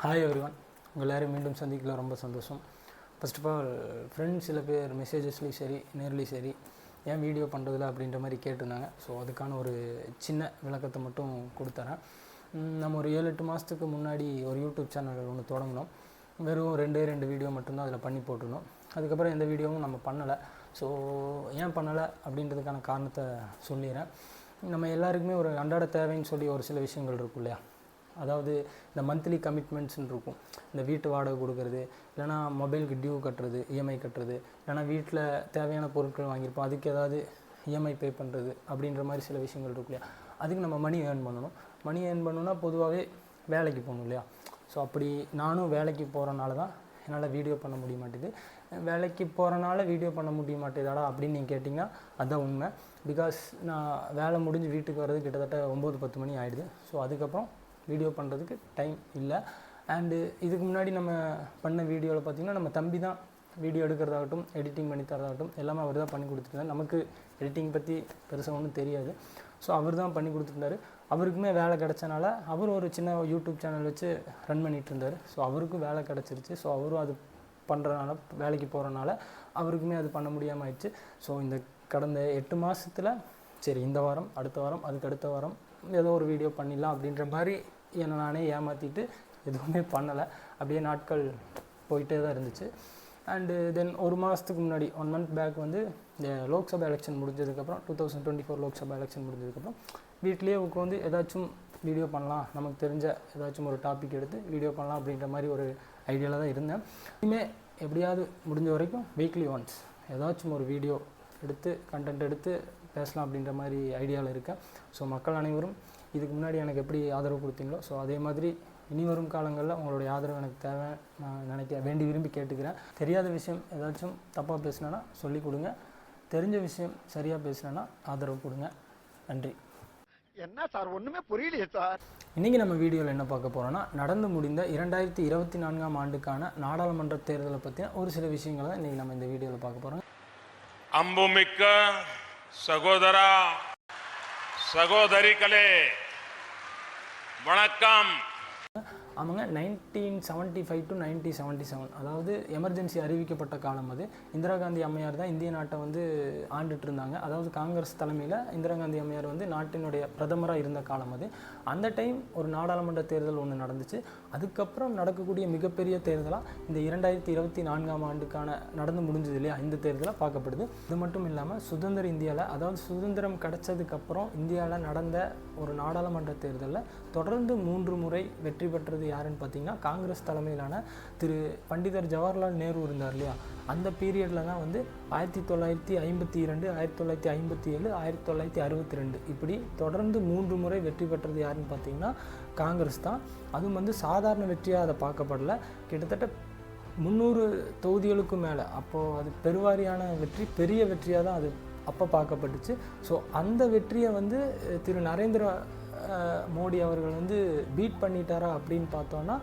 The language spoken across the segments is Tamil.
ஹாய் எவ்ரிவன் உங்கள் எல்லோரும் மீண்டும் சந்திக்கல ரொம்ப சந்தோஷம். ஃபர்ஸ்ட் ஆஃப் ஆல் ஃப்ரெண்ட்ஸ் சில பேர் மெசேஜஸ்லேயும் சரி நேர்லேயும் சரி ஏன் வீடியோ பண்ணுறதில்ல அப்படின்ற மாதிரி கேட்டிருந்தாங்க. ஸோ அதுக்கான ஒரு சின்ன விளக்கத்தை மட்டும் கொடுத்துறேன். நம்ம ஒரு ஏழு எட்டு மாதத்துக்கு முன்னாடி ஒரு யூடியூப் சேனல் ஒன்று தொடங்கினோம். வெறும் ரெண்டே ரெண்டு வீடியோ மட்டும்தான் அதில் பண்ணி போட்டிருந்தோம். அதுக்கப்புறம் எந்த வீடியோவும் நம்ம பண்ணலை. ஸோ ஏன் பண்ணலை அப்படின்றதுக்கான காரணத்தை சொல்லிடுறேன் நம்ம எல்லாருக்குமே ஒரு அன்றாட தேவைன்னு சொல்லி ஒரு சில விஷயங்கள் இருக்கும் இல்லையா? அதாவது இந்த மந்த்லி கமிட்மெண்ட்ஸ்னு இருக்கும். இந்த வீட்டு வாடகை கொடுக்கறது இல்லைனா மொபைலுக்கு டியூ கட்டுறது இஎம்ஐ கட்டுறது இல்லைனா வீட்டில் தேவையான பொருட்கள் வாங்கியிருப்போம் அதுக்கு ஏதாவது இஎம்ஐ பே பண்ணுறது அப்படின்ற மாதிரி சில விஷயங்கள் இருக்கும் இல்லையா? அதுக்கு நம்ம மணி ஏர்ன் பண்ணணும். மணி ஏர்ன் பண்ணணும்னா பொதுவாகவே வேலைக்கு போகணும் இல்லையா? ஸோ அப்படி நானும் வேலைக்கு போகிறனால தான் என்னால் வீடியோ பண்ண முடிய மாட்டேது வேலைக்கு போகிறனால வீடியோ பண்ண முடிய மாட்டேதாடா அப்படின்னு நீங்கள் கேட்டிங்கன்னா அதுதான் உண்மை. பிகாஸ் நான் வேலை முடிஞ்சு வீட்டுக்கு வர்றது கிட்டத்தட்ட ஒம்பது பத்து மணி ஆகிடுது ஸோ அதுக்கப்புறம் வீடியோ பண்ணுறதுக்கு டைம் இல்லை. அண்டு இதுக்கு முன்னாடி நம்ம பண்ண வீடியோவில் பார்த்திங்கன்னா நம்ம தம்பி தான் வீடியோ எடுக்கிறதாகட்டும் எடிட்டிங் பண்ணி தரதாகட்டும் எல்லாமே அவர் தான் பண்ணி கொடுத்துருந்தாரு நமக்கு எடிட்டிங் பற்றி பெருசாக ஒன்றும் தெரியாது. ஸோ அவர் தான் பண்ணி கொடுத்துருந்தாரு அவருக்குமே வேலை கிடச்சனால அவர் ஒரு சின்ன யூடியூப் சேனல் வச்சு ரன் பண்ணிகிட்டு இருந்தார் ஸோ அவருக்கும் வேலை கிடச்சிருச்சு. ஸோ அவரும் அது பண்ணுறனால வேலைக்கு போகிறனால அவருக்குமே அது பண்ண முடியாமல் ஆயிடுச்சு. ஸோ இந்த கடந்த எட்டு மாதத்தில் சரி இந்த வாரம் அடுத்த வாரம் அதுக்கு அடுத்த வாரம் ஏதோ ஒரு வீடியோ பண்ணிடலாம் அப்படின்ற மாதிரி என்னை நானே ஏமாற்றிட்டு எதுவுமே பண்ணலை. அப்படியே நாட்கள் போயிட்டே தான் இருந்துச்சு. அண்டு தென் ஒரு மாதத்துக்கு முன்னாடி ஒன் மந்த் பேக் வந்து இந்த லோக்சபா எலெக்ஷன் முடிஞ்சதுக்கப்புறம் two thousand twenty four Lok Sabha election முடிஞ்சதுக்கப்புறம் வீட்லேயே உட்காந்து ஏதாச்சும் வீடியோ பண்ணலாம். நமக்கு தெரிஞ்ச ஏதாச்சும் ஒரு டாபிக் எடுத்து வீடியோ பண்ணலாம் அப்படின்ற மாதிரி ஒரு ஐடியாவில் தான் இருந்தேன். இனிமே எப்படியாவது முடிஞ்ச வரைக்கும் வீக்லி ஒன்ஸ் ஏதாச்சும் ஒரு வீடியோ எடுத்து கண்டென்ட் எடுத்து பேசலாம் அப்படின்ற மாதிரி ஐடியாவில் இருக்கேன். ஸோ மக்கள் அனைவரும் இதுக்கு முன்னாடி எனக்கு எப்படி ஆதரவு கொடுத்தீங்களோ ஸோ அதே மாதிரி இனி வரும் காலங்களில் உங்களுடைய ஆதரவு எனக்கு தேவை. நான் நினைக்க வேண்டி விரும்பி கேட்டுக்கிறேன். தெரியாத விஷயம் ஏதாச்சும் தப்பாக பேசினேன்னா சொல்லிக் கொடுங்க. தெரிஞ்ச விஷயம் சரியாக பேசினேன்னா ஆதரவு கொடுங்க. நன்றி. என்ன சார்? ஒன்றுமே புரியலையே சார். இன்றைக்கி நம்ம வீடியோவில் என்ன பார்க்க போகிறோன்னா நடந்து முடிந்த இரண்டாயிரத்தி இருபத்தி நான்காம் ஆண்டுக்கான நாடாளுமன்ற தேர்தலை பற்றின ஒரு சில விஷயங்களை தான் இன்றைக்கி நம்ம இந்த வீடியோவில் பார்க்க போகிறோம் அம்புமிக்க சகோதரா சகோதரிகளே வணக்கம். அவங்க nineteen seventy five to nineteen seventy seven அதாவது எமர்ஜென்சி அறிவிக்கப்பட்ட காலம் அது. இந்திரா காந்தி அம்மையார் தான் இந்திய நாட்டை வந்து ஆண்டுட்டு இருந்தாங்க அதாவது காங்கிரஸ் தலைமையில் இந்திரா காந்தி அம்மையார் வந்து நாட்டினுடைய பிரதமராக இருந்த காலம் அது. அந்த டைம் ஒரு நாடாளுமன்ற தேர்தல் ஒன்று நடந்துச்சு. அதுக்கப்புறம் நடக்கக்கூடிய மிகப்பெரிய தேர்தலாக இந்த இரண்டாயிரத்தி இருபத்தி நான்காம் ஆண்டுக்கான நடந்து முடிஞ்சது இல்லையா? இந்த தேர்தலாக பார்க்கப்படுது. இது மட்டும் இல்லாமல் சுதந்திர இந்தியாவில் அதாவது சுதந்திரம் கிடைச்சதுக்கப்புறம் இந்தியாவில் நடந்த ஒரு நாடாளுமன்ற தேர்தலில் தொடர்ந்து மூன்று முறை வெற்றி பெற்றது யாருன்னு பார்த்தீங்கன்னா காங்கிரஸ் தலைமையிலான திரு பண்டிதர் ஜவஹர்லால் நேரு இருந்தார் இல்லையா? அந்த பீரியடில் தான் வந்து ஆயிரத்தி தொள்ளாயிரத்தி ஐம்பத்தி இரண்டு ஆயிரத்தி தொள்ளாயிரத்தி ஐம்பத்தி ஏழு ஆயிரத்தி தொள்ளாயிரத்தி அறுபத்தி ரெண்டு. இப்படி தொடர்ந்து மூன்று முறை வெற்றி பெற்றது யாருன்னு பார்த்தீங்கன்னா காங்கிரஸ் தான். அதுவும் வந்து சாதாரண வெற்றியாக அதை பார்க்கப்படல. கிட்டத்தட்ட முந்நூறு தொகுதிகளுக்கும் மேலே. அப்போது அது பெருவாரியான வெற்றி பெரிய வெற்றியாக தான் அது அப்போ பார்க்கப்பட்டுச்சு. ஸோ அந்த வெற்றியை வந்து திரு நரேந்திர மோடி அவர்கள் வந்து பீட் பண்ணிட்டாரா அப்படின்னு பார்த்தோன்னா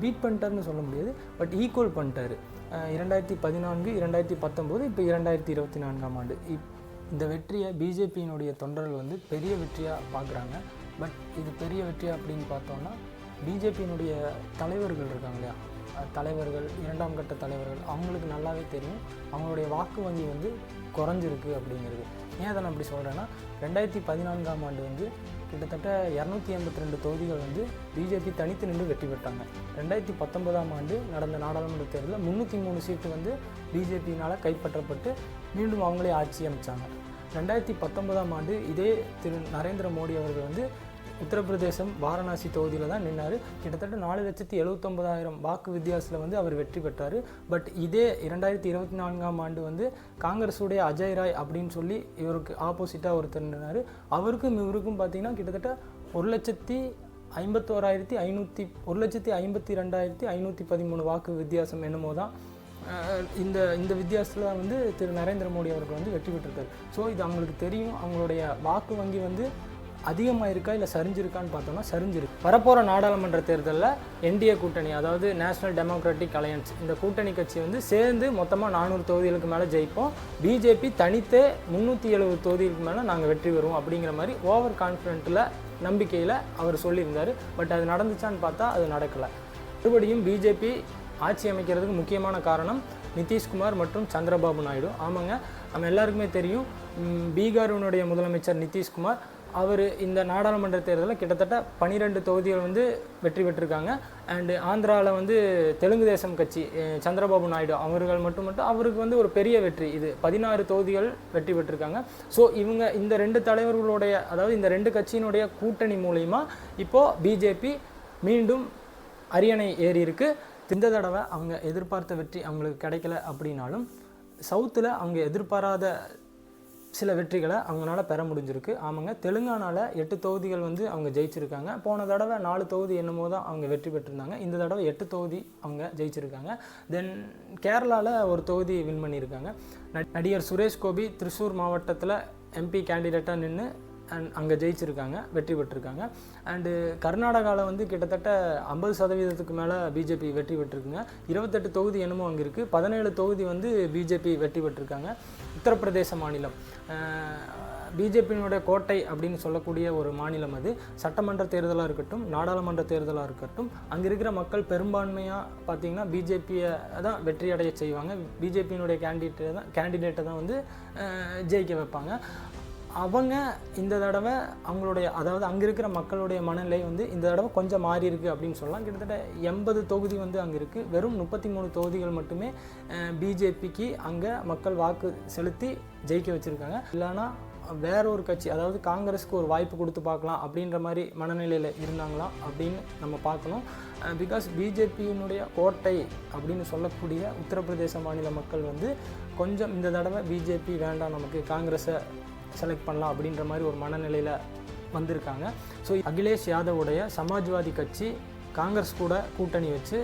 பீட் பண்ணிட்டாருன்னு சொல்ல முடியாது. பட் ஈக்குவல் பண்ணிட்டாரு. இரண்டாயிரத்தி பதினான்கு இரண்டாயிரத்தி பத்தொம்போது இப்போ இரண்டாயிரத்தி இருபத்தி நான்காம் ஆண்டு. இப் இந்த வெற்றியை பிஜேபியினுடைய தொண்டர்கள் வந்து பெரிய வெற்றியாக பார்க்குறாங்க. பட் இது பெரிய வெற்றியாக அப்படின்னு பார்த்தோன்னா பிஜேபியினுடைய தலைவர்கள் இருக்காங்க இல்லையா? தலைவர்கள் இரண்டாம் கட்ட தலைவர்கள் அவங்களுக்கு நல்லாவே தெரியும். அவங்களுடைய வாக்கு வங்கி வந்து குறைஞ்சிருக்கு அப்படிங்கிறது. ஏன் அதை நான் அப்படி சொல்கிறேன்னா ரெண்டாயிரத்தி பதினான்காம் ஆண்டு வந்து கிட்டத்தட்ட இரநூத்தி எண்பத்தி ரெண்டு தொகுதிகள் வந்து பிஜேபி தனித்து நின்று வெற்றி பெற்றாங்க. ரெண்டாயிரத்தி பத்தொன்பதாம் ஆண்டு நடந்த நாடாளுமன்ற தேர்தலில் முந்நூற்றி மூணு சீட்டு வந்து பிஜேபியினால் கைப்பற்றப்பட்டு மீண்டும் அவங்களே ஆட்சி அமைச்சாங்க. ரெண்டாயிரத்தி பத்தொன்பதாம் ஆண்டு இதே திரு நரேந்திர மோடி அவர்கள் வந்து உத்தரப்பிரதேசம் வாரணாசி தொகுதியில் தான் நின்னார். கிட்டத்தட்ட நாலு லட்சத்தி எழுபத்தொம்பதாயிரம் வாக்கு வித்தியாசத்தில் வந்து அவர் வெற்றி பெற்றார். பட் இதே இரண்டாயிரத்தி இருபத்தி நான்காம் ஆண்டு வந்து காங்கிரஸுடைய அஜய் ராய் அப்படின்னு சொல்லி இவருக்கு ஆப்போசிட்டாக ஒருத்தர் நின்றார் அவருக்கும் இவருக்கும் பார்த்தீங்கன்னா கிட்டத்தட்ட ஒரு லட்சத்தி ஐம்பத்தோராயிரத்தி ஐநூற்றி ஒரு லட்சத்தி ஐம்பத்தி ரெண்டாயிரத்தி ஐநூற்றி பதிமூணு வாக்கு வித்தியாசம் என்னமோ தான் இந்த இந்த வித்தியாசத்தில் வந்து திரு நரேந்திர மோடி அவர்கள் வந்து வெற்றி பெற்றிருக்காரு. ஸோ இது அவங்களுக்கு தெரியும். அவங்களுடைய வாக்கு வங்கி வந்து அதிகமாக இருக்கா இல்லை சரிஞ்சிருக்கான்னு பார்த்தோம்னா சரிஞ்சிருக்கு. வரப்போகிற நாடாளுமன்ற தேர்தலில் என்டிஏ கூட்டணி அதாவது நேஷனல் டெமோக்ராட்டிக் அலையன்ஸ் இந்த கூட்டணி கட்சி வந்து சேர்ந்து மொத்தமாக நானூறு தொகுதிகளுக்கு மேலே ஜெயிப்போம். பிஜேபி தனித்தே முந்நூற்றி எழுபது தொகுதிகளுக்கு மேலே நாங்கள் வெற்றி பெறுவோம் அப்படிங்கிற மாதிரி ஓவர் கான்ஃபிடென்ட்டில் நம்பிக்கையில் அவர் சொல்லியிருந்தார். பட் அது நடந்துச்சான்னு பார்த்தா அது நடக்கலை. மறுபடியும் பிஜேபி ஆட்சி அமைக்கிறதுக்கு முக்கியமான காரணம் நிதிஷ்குமார் மற்றும் சந்திரபாபு நாயுடு. ஆமாங்க நம்ம எல்லாருக்குமே தெரியும் பீகாருனுடைய பீகாரினுடைய முதலமைச்சர் நிதிஷ்குமார் அவர் இந்த நாடாளுமன்ற தேர்தலில் கிட்டத்தட்ட பனிரெண்டு தொகுதிகள் வந்து வெற்றி பெற்றிருக்காங்க. அண்டு ஆந்திராவில் வந்து தெலுங்கு தேசம் கட்சி சந்திரபாபு நாயுடு அவர்கள் மட்டும் மட்டும் அவருக்கு வந்து ஒரு பெரிய வெற்றி. இது பதினாறு தொகுதிகள் வெற்றி பெற்றிருக்காங்க. ஸோ இவங்க இந்த ரெண்டு தலைவர்களுடைய அதாவது இந்த ரெண்டு கட்சியினுடைய கூட்டணி மூலிமா இப்போது பிஜேபி மீண்டும் அரியணை ஏறி இருக்குது இந்த தடவை அவங்க எதிர்பார்த்த வெற்றி அவங்களுக்கு கிடைக்கல அப்படின்னாலும் சவுத்தில் அவங்க எதிர்பாராத சில வெற்றிகளை அவங்களால பெற முடிஞ்சிருக்கு. ஆமாங்க. தெலுங்கானால எட்டு தொகுதிகள் வந்து அவங்க ஜெயிச்சிருக்காங்க. போன தடவை நாலு தொகுதி என்னமோ தான் அவங்க வெற்றி பெற்றிருந்தாங்க. இந்த தடவை எட்டு தொகுதி அவங்க ஜெயிச்சிருக்காங்க. தென் கேரளாவில் ஒரு தொகுதி வின் பண்ணியிருக்காங்க. ந- நடிகர் சுரேஷ் கோபி திருச்சூர் மாவட்டத்தில் எம்பி கேண்டிடேட்டாக நின்று அண்ட் அங்கே ஜெயிச்சிருக்காங்க. வெற்றி பெற்றிருக்காங்க. அண்டு கர்நாடகாவில் வந்து கிட்டத்தட்ட ஐம்பது சதவீதத்துக்கு மேலே பிஜேபி வெற்றி பெற்றிருக்குங்க. இருபத்தெட்டு தொகுதி என்னமோ அங்கே இருக்குது பதினேழு தொகுதி வந்து பிஜேபி வெற்றி பெற்றிருக்காங்க. உத்தரப்பிரதேச மாநிலம். பிஜேபியினுடைய கோட்டை அப்படின்னு சொல்லக்கூடிய ஒரு மாநிலம் அது. சட்டமன்ற தேர்தலாக இருக்கட்டும் நாடாளுமன்ற தேர்தலாக இருக்கட்டும் அங்கே இருக்கிற மக்கள் பெரும்பான்மையாக பார்த்திங்கன்னா பிஜேபியை தான் வெற்றி அடைய செய்வாங்க. பிஜேபியினுடைய கேண்டிடேட்டை தான் கேண்டிடேட்டை தான் வந்து ஜெயிக்க வைப்பாங்க. அவங்க இந்த தடவை அவங்களுடைய அதாவது அங்கே இருக்கிற மக்களுடைய மனநிலை வந்து இந்த தடவை கொஞ்சம் மாறி இருக்குது அப்படின்னு சொல்லலாம். கிட்டத்தட்ட எண்பது தொகுதி வந்து அங்கே இருக்குது வெறும் முப்பத்தி மூணு தொகுதிகள் மட்டுமே பிஜேபிக்கு அங்கே மக்கள் வாக்கு செலுத்தி ஜெயிக்க வச்சுருக்காங்க. இல்லைன்னா வேற ஒரு கட்சி அதாவது காங்கிரஸ்க்கு ஒரு வாய்ப்பு கொடுத்து பார்க்கலாம் அப்படின்ற மாதிரி மனநிலையில் இருந்தாங்களா அப்படின்னு நம்ம பார்க்கணும். பிகாஸ் பிஜேபியினுடைய கோட்டை அப்படின்னு சொல்லக்கூடிய உத்தரப்பிரதேச மாநில மக்கள் வந்து கொஞ்சம் இந்த தடவை பிஜேபி வேண்டாம் நமக்கு காங்கிரஸை செலக்ட் பண்ணலாம் அப்படின்ற மாதிரி ஒரு மனநிலையில் வந்திருக்காங்க. ஸோ அகிலேஷ் யாதவுடைய சமாஜ்வாதி கட்சி காங்கிரஸ் கூட கூட்டணி வச்சு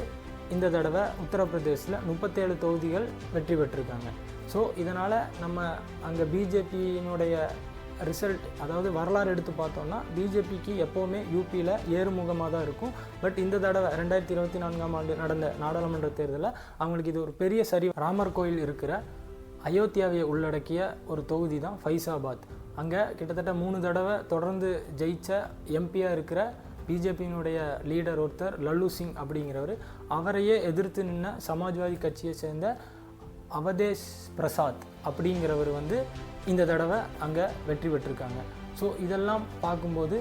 இந்த தடவை உத்தரப்பிரதேசில் முப்பத்தேழு தொகுதிகள் வெற்றி பெற்றிருக்காங்க. ஸோ இதனால் நம்ம அங்கே பிஜேபியினுடைய ரிசல்ட் அதாவது வரலாறு எடுத்து பார்த்தோம்னா பிஜேபிக்கு எப்போவுமே யூபியில் ஏறுமுகமாக தான் இருக்கும். பட் இந்த தடவை ரெண்டாயிரத்தி இருபத்தி நான்காம் ஆண்டு நடந்த நாடாளுமன்ற தேர்தலில் அவங்களுக்கு இது ஒரு பெரிய சரி ராமர் கோயில் இருக்கிற அயோத்தியாவை உள்ளடக்கிய ஒரு தொகுதி தான் ஃபைசாபாத். அங்கே கிட்டத்தட்ட மூணு தடவை தொடர்ந்து ஜெயிச்ச எம்பியாக இருக்கிற பிஜேபியினுடைய லீடர் ஒருத்தர் லல்லு சிங் அப்படிங்கிறவர். அவரையே எதிர்த்து நின்ன சமாஜ்வாதி கட்சியை சேர்ந்த அவதேஷ் பிரசாத் அப்படிங்கிறவர் வந்து இந்த தடவை அங்கே வெற்றி பெற்றிருக்காங்க. ஸோ இதெல்லாம் பார்க்கும்போது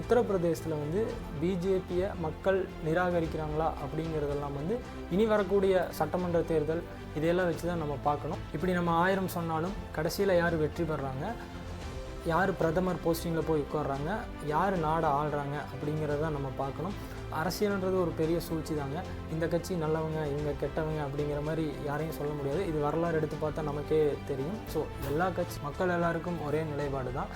உத்தரப்பிரதேசத்தில் வந்து பிஜேபியை மக்கள் நிராகரிக்கிறாங்களா அப்படிங்கிறதெல்லாம் வந்து இனி வரக்கூடிய சட்டமன்ற தேர்தல் இதையெல்லாம் வச்சு தான் நம்ம பார்க்கணும். இப்படி நம்ம ஆயிரம் சொன்னாலும் கடைசியில் யார் வெற்றி பெறுறாங்க யார் பிரதமர் போஸ்டிங்கில் போய் உட்கார்றாங்க? யார் நாடை ஆள்றாங்க? அப்படிங்கிறத நம்ம பார்க்கணும். அரசியல்ன்றது ஒரு பெரிய சூழ்ச்சி தாங்க இந்த கட்சி நல்லவங்க இவங்க கெட்டவங்க அப்படிங்கிற மாதிரி யாரையும் சொல்ல முடியாது. இது வரலாறு எடுத்து பார்த்தா நமக்கே தெரியும். ஸோ எல்லா கட்சி மக்கள் எல்லாருக்கும் ஒரே நிலைப்பாடு தான்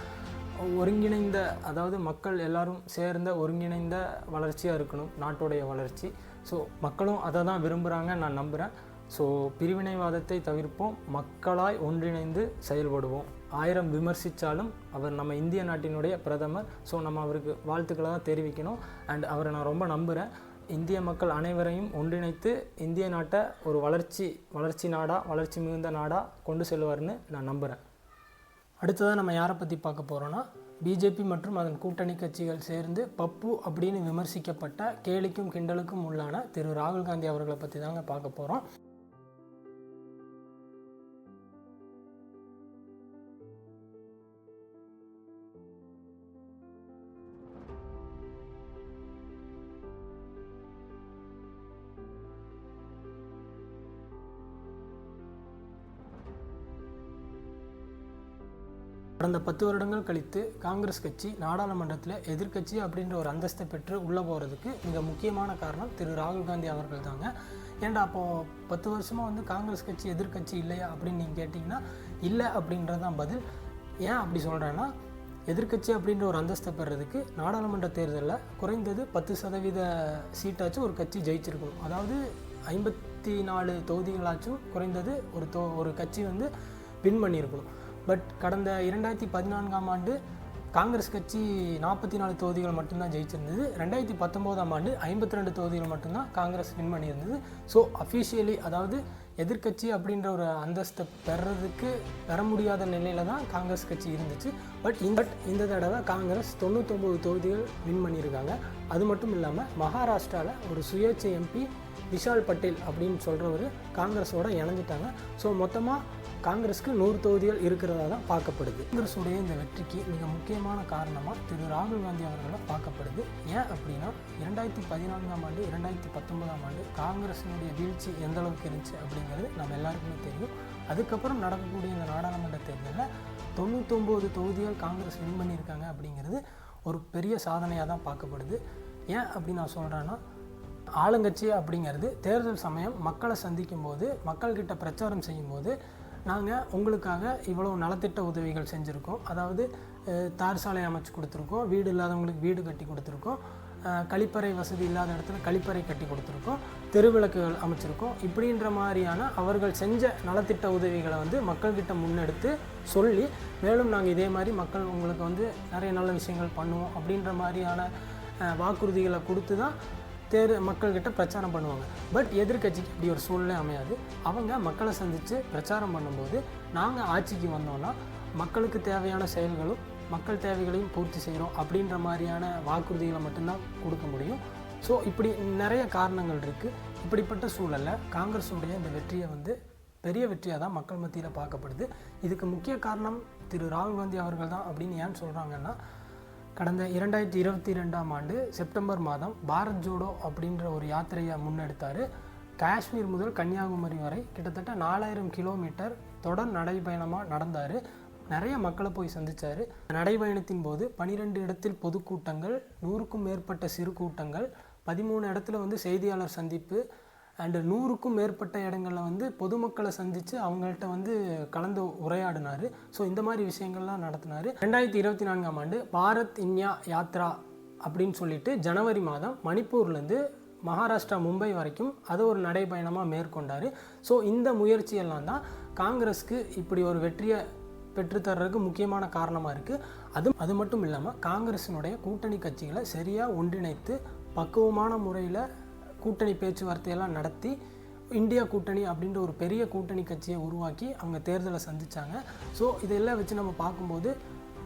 ஒருங்கிணைந்த அதாவது மக்கள் எல்லாரும் சேர்ந்த ஒருங்கிணைந்த வளர்ச்சியாக இருக்கணும். நாட்டுடைய வளர்ச்சி. ஸோ மக்களும் அதை தான் விரும்புகிறாங்க நான் நம்புகிறேன் ஸோ பிரிவினைவாதத்தை தவிர்ப்போம் மக்களாய் ஒன்றிணைந்து செயல்படுவோம். ஆயிரம் விமர்சித்தாலும் அவர் நம்ம இந்திய நாட்டினுடைய பிரதமர். ஸோ நம்ம அவருக்கு வாழ்த்துக்களை தான் தெரிவிக்கணும். அண்ட் அவரை நான் ரொம்ப நம்புகிறேன் இந்திய மக்கள் அனைவரையும் ஒன்றிணைத்து இந்திய நாட்டை ஒரு வளர்ச்சி வளர்ச்சி நாடாக வளர்ச்சி மிகுந்த நாடாக கொண்டு செல்வார்னு நான் நம்புகிறேன் அடுத்ததாக நம்ம யாரை பற்றி பார்க்க போகிறோன்னா பிஜேபி மற்றும் அதன் கூட்டணி கட்சிகள் சேர்ந்து பப்பு அப்படின்னு விமர்சிக்கப்பட்ட கேலிக்கும் கிண்டலுக்கும் உள்ளான திரு ராகுல் காந்தி அவர்களை பற்றி தாங்க பார்க்க போகிறோம் கடந்த பத்து வருடங்கள் கழித்து காங்கிரஸ் கட்சி நாடாளுமன்றத்தில் எதிர்க்கட்சி அப்படின்ற ஒரு அந்தஸ்தை பெற்று உள்ளே போகிறதுக்கு மிக முக்கியமான காரணம் திரு ராகுல் காந்தி அவர்கள் தாங்க. ஏன்டா அப்போது பத்து வருஷமாக வந்து காங்கிரஸ் கட்சி எதிர்க்கட்சி இல்லையா அப்படின்னு நீங்கள் கேட்டிங்கன்னா இல்லை அப்படின்றது தான் பதில். ஏன் அப்படி சொல்கிறேன்னா எதிர்க்கட்சி அப்படின்ற ஒரு அந்தஸ்தை பெறதுக்கு நாடாளுமன்ற தேர்தலில் குறைந்தது பத்து சதவீத சீட்டாச்சும் ஒரு கட்சி ஜெயிச்சிருக்கணும். அதாவது ஐம்பத்தி நாலு தொகுதிகளாச்சும் குறைந்தது ஒரு தொ ஒரு கட்சி வந்து வின் பண்ணியிருக்கணும். பட் கடந்த இரண்டாயிரத்தி பதினான்காம் ஆண்டு காங்கிரஸ் கட்சி நாற்பத்தி நாலு தொகுதிகள் மட்டும்தான் ஜெயிச்சிருந்தது. ரெண்டாயிரத்தி பத்தொம்போதாம் ஆண்டு ஐம்பத்தி ரெண்டு தொகுதிகள் மட்டும்தான் காங்கிரஸ் வின் பண்ணியிருந்தது. ஸோ அஃபிஷியலி அதாவது எதிர்க்கட்சி அப்படின்ற ஒரு அந்தஸ்தை பெறதுக்கு பெற முடியாத நிலையில தான் காங்கிரஸ் கட்சி இருந்துச்சு. பட் இந்த இந்த தடவை காங்கிரஸ் தொண்ணூத்தொம்பது தொகுதிகள் வின் பண்ணியிருக்காங்க. அது மட்டும் இல்லாமல் மகாராஷ்டிராவில் ஒரு சுயேட்சை எம்பி விஷால் பட்டேல் அப்படின்னு சொல்கிறவர் காங்கிரஸோட இணைஞ்சிட்டாங்க. ஸோ மொத்தமாக காங்கிரஸ்க்கு நூறு தொகுதிகள் இருக்கிறதா தான் பார்க்கப்படுது. காங்கிரஸுடைய இந்த வெற்றிக்கு மிக முக்கியமான காரணமாக திரு ராகுல் காந்தி அவர்களை பார்க்கப்படுது. ஏன் அப்படின்னா இரண்டாயிரத்தி பதினான்காம் ஆண்டு இரண்டாயிரத்தி பத்தொன்பதாம் ஆண்டு காங்கிரஸினுடைய வீழ்ச்சி எந்த அளவுக்கு இருந்துச்சு அப்படிங்கிறது நம்ம எல்லாருக்குமே தெரியும். அதுக்கப்புறம் நடக்கக்கூடிய இந்த நாடாளுமன்ற தேர்தலில் தொண்ணூத்தொம்பது தொகுதிகள் காங்கிரஸ் வின் பண்ணியிருக்காங்க அப்படிங்கிறது ஒரு பெரிய சாதனையாக தான் பார்க்கப்படுது. ஏன் அப்படி நான் சொல்கிறேன்னா ஆளுங்கட்சி அப்படிங்கிறது தேர்தல் சமயம் மக்களை சந்திக்கும் போது மக்கள்கிட்ட பிரச்சாரம் செய்யும்போது நாங்கள் உங்களுக்காக இவ்வளோ நலத்திட்ட உதவிகள் செஞ்சுருக்கோம். அதாவது தார் சாலை அமைச்சு கொடுத்துருக்கோம். வீடு இல்லாதவங்களுக்கு வீடு கட்டி கொடுத்துருக்கோம். கழிப்பறை வசதி இல்லாத இடத்துல கழிப்பறை கட்டி கொடுத்துருக்கோம். தெருவிளக்குகள் அமைச்சிருக்கோம். இப்படின்ற மாதிரியான அவர்கள் செஞ்ச நலத்திட்ட உதவிகளை வந்து மக்கள்கிட்ட முன்னெடுத்து சொல்லி மேலும் நாங்கள் இதே மாதிரி மக்கள் உங்களுக்கு வந்து நிறைய நல்ல விஷயங்கள் பண்ணுவோம் அப்படின்ற மாதிரியான வாக்குறுதிகளை கொடுத்து தான் தேர் மக்கள்கிட்ட பிரச்சாரம் பண்ணுவாங்க. பட் எதிர்க்கட்சிக்கு இப்படி ஒரு சூழ்நிலை அமையாது. அவங்க மக்களை சந்தித்து பிரச்சாரம் பண்ணும்போது நாங்கள் ஆட்சிக்கு வந்தோன்னா மக்களுக்கு தேவையான செயல்களும் மக்கள் தேவைகளையும் பூர்த்தி செய்கிறோம் அப்படின்ற மாதிரியான வாக்குறுதிகளை மட்டும்தான் கொடுக்க முடியும். ஸோ இப்படி நிறைய காரணங்கள் இருக்குது இப்படிப்பட்ட சூழலில் காங்கிரஸுடைய இந்த வெற்றியை வந்து பெரிய வெற்றியாக தான் மக்கள் மத்தியில் பார்க்கப்படுது. இதுக்கு முக்கிய காரணம் திரு ராகுல் காந்தி அவர்கள் தான் அப்படின்னு ஏன் சொல்கிறாங்கன்னா கடந்த இரண்டாயிரத்தி இருபத்தி ரெண்டாம் ஆண்டு செப்டம்பர் மாதம் பாரத் ஜோடோ அப்படின்ற ஒரு யாத்திரையை முன்னெடுத்தார். காஷ்மீர் முதல் கன்னியாகுமரி வரை கிட்டத்தட்ட நாலாயிரம் கிலோமீட்டர் தொடர் நடைபயணமாக நடந்தார். நிறைய மக்களை போய் சந்திச்சார். நடைபயணத்தின் போது பனிரெண்டு இடத்தில் பொதுக்கூட்டங்கள் நூறுக்கும் மேற்பட்ட சிறு கூட்டங்கள் பதிமூணு இடத்துல வந்து செய்தியாளர் சந்திப்பு அண்டு நூறுக்கும் மேற்பட்ட இடங்களில் வந்து பொதுமக்களை சந்தித்து அவங்கள்ட்ட வந்து கலந்து உரையாடினார். ஸோ இந்த மாதிரி விஷயங்கள்லாம் நடத்தினார். ரெண்டாயிரத்தி இருபத்தி நான்காம் ஆண்டு பாரத் இன்யா யாத்ரா அப்படின்னு சொல்லிட்டு ஜனவரி மாதம் மணிப்பூர்லேருந்து மகாராஷ்டிரா மும்பை வரைக்கும் அதை ஒரு நடைபயணமாக மேற்கொண்டார். ஸோ இந்த முயற்சியெல்லாம் தான் காங்கிரஸ்க்கு இப்படி ஒரு வெற்றியை பெற்றுத்தர்றதுக்கு முக்கியமான காரணமாக இருக்குது அது அது மட்டும் இல்லாமல் காங்கிரஸினுடைய கூட்டணி கட்சிகளை சரியாக ஒன்றிணைத்து பக்குவமான முறையில் கூட்டணி பேச்சுவார்த்தையெல்லாம் நடத்தி இந்தியா கூட்டணி அப்படின்ற ஒரு பெரிய கூட்டணி கட்சியை உருவாக்கி அவங்க தேர்தலை சந்திச்சாங்க. ஸோ இதெல்லாம் வச்சு நம்ம பார்க்கும்போது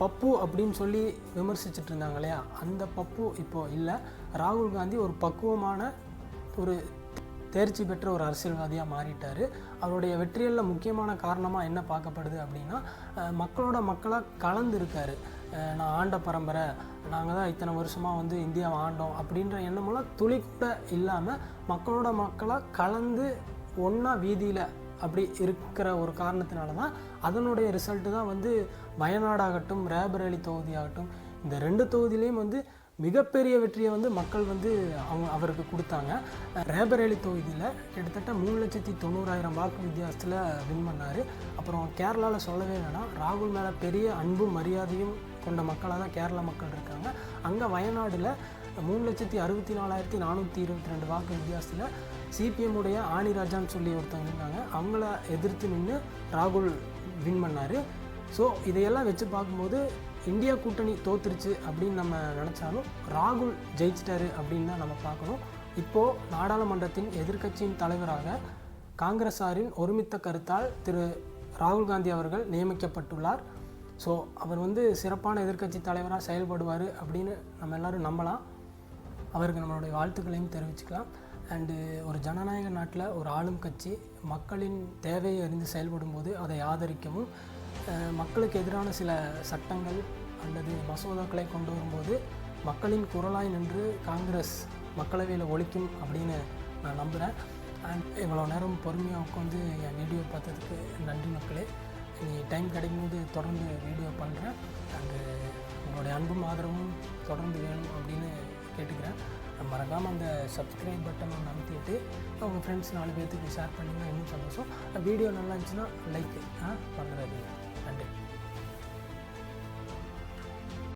பப்பு அப்படின்னு சொல்லி விமர்சிச்சுட்டு இருந்தாங்க இல்லையா? அந்த பப்பு இப்போது இல்லை. ராகுல் காந்தி ஒரு பக்குவமான ஒரு தேர்ச்சி பெற்ற ஒரு அரசியல்வாதியாக மாறிட்டார். அவருடைய வெற்றிகளில் முக்கியமான காரணமாக என்ன பார்க்கப்படுது அப்படின்னா மக்களோட மக்களாக கலந்துருக்காரு நான் ஆண்ட பரம்பரை நாங்கள் தான் இத்தனை வருஷமாக வந்து இந்தியாவை ஆண்டோம் அப்படின்ற எண்ணமெல்லாம் துளி கூட இல்லாமல் மக்களோட மக்களாக கலந்து ஒன்றா வீதியில் அப்படி இருக்கிற ஒரு காரணத்தினால தான் அதனுடைய ரிசல்ட்டு தான் வந்து வயநாடாகட்டும் ரேபரேலி தொகுதியாகட்டும் இந்த ரெண்டு தொகுதியிலையும் வந்து மிகப்பெரிய வெற்றியை வந்து மக்கள் வந்து அவங்க அவருக்கு கொடுத்தாங்க. ரேபரேலி தொகுதியில் கிட்டத்தட்ட மூணு லட்சத்தி தொண்ணூறாயிரம் வாக்கு வித்தியாசத்தில் வின் பண்ணார். அப்புறம் கேரளாவில் சொல்லவே வேணாம். ராகுல் மேலே பெரிய அன்பும் மரியாதையும் கொண்ட மக்களாக தான் கேரளா மக்கள் இருக்காங்க. அங்கே வயநாடில் மூணு லட்சத்தி அறுபத்தி நாலாயிரத்தி நானூற்றி இருபத்தி ரெண்டு வாக்கு வித்தியாசத்தில் சிபிஎம் உடைய சொல்லி ஒருத்தவங்க இருந்தாங்க அவங்கள எதிர்த்து நின்று ராகுல் வின் பண்ணார். ஸோ இதையெல்லாம் வச்சு பார்க்கும்போது இந்தியா கூட்டணி தோத்துருச்சு அப்படின்னு நம்ம நினச்சாலும் ராகுல் ஜெயிச்சிட்டாரு அப்படின்னு தான் நம்ம பார்க்கணும். இப்போது நாடாளுமன்றத்தின் எதிர்க்கட்சியின் தலைவராக காங்கிரஸாரின் ஒருமித்த கருத்தால் திரு ராகுல் காந்தி அவர்கள் நியமிக்கப்பட்டுள்ளார். ஸோ அவர் வந்து சிறப்பான எதிர்க்கட்சி தலைவராக செயல்படுவார் அப்படின்னு நம்ம எல்லாரும் நம்பலாம். அவருக்கு நம்மளுடைய வாழ்த்துக்களையும் தெரிவிச்சுக்கலாம். அண்டு ஒரு ஜனநாயக நாட்டில் ஒரு ஆளும் கட்சி மக்களின் தேவையை அறிந்து செயல்படும் போது அதை ஆதரிக்கவும் மக்களுக்கு எதிரான சில சட்டங்கள் அல்லது மசோதாக்களை கொண்டு வரும்போது மக்களின் குரலாய் நின்று காங்கிரஸ் மக்களவையில் ஒழிக்கும் அப்படின்னு நான் நம்புகிறேன் அண்ட் இவ்வளோ நேரம் பொறுமையாக உட்காந்து என் வீடியோ பார்த்ததுக்கு நன்றி மக்களே. நீ டைம் கிடைக்கும்போது தொடர்ந்து வீடியோ பண்ணுறேன் அண்டு உங்களுடைய அன்பும் ஆதரவும் தொடர்ந்து வேணும் அப்படின்னு கேட்டுக்கிறேன். மறக்காமல் அந்த சப்ஸ்கிரைப் பட்டன் ஒன்று அமுத்திட்டு உங்கள் ஃப்ரெண்ட்ஸ் நாலு பேர்த்துக்கு ஷேர் பண்ணிங்கன்னா இன்னும் சந்தோஷம். வீடியோ நல்லா இருந்துச்சுன்னா லைக் ஆ பண்ணுறாதீங்க நன்றி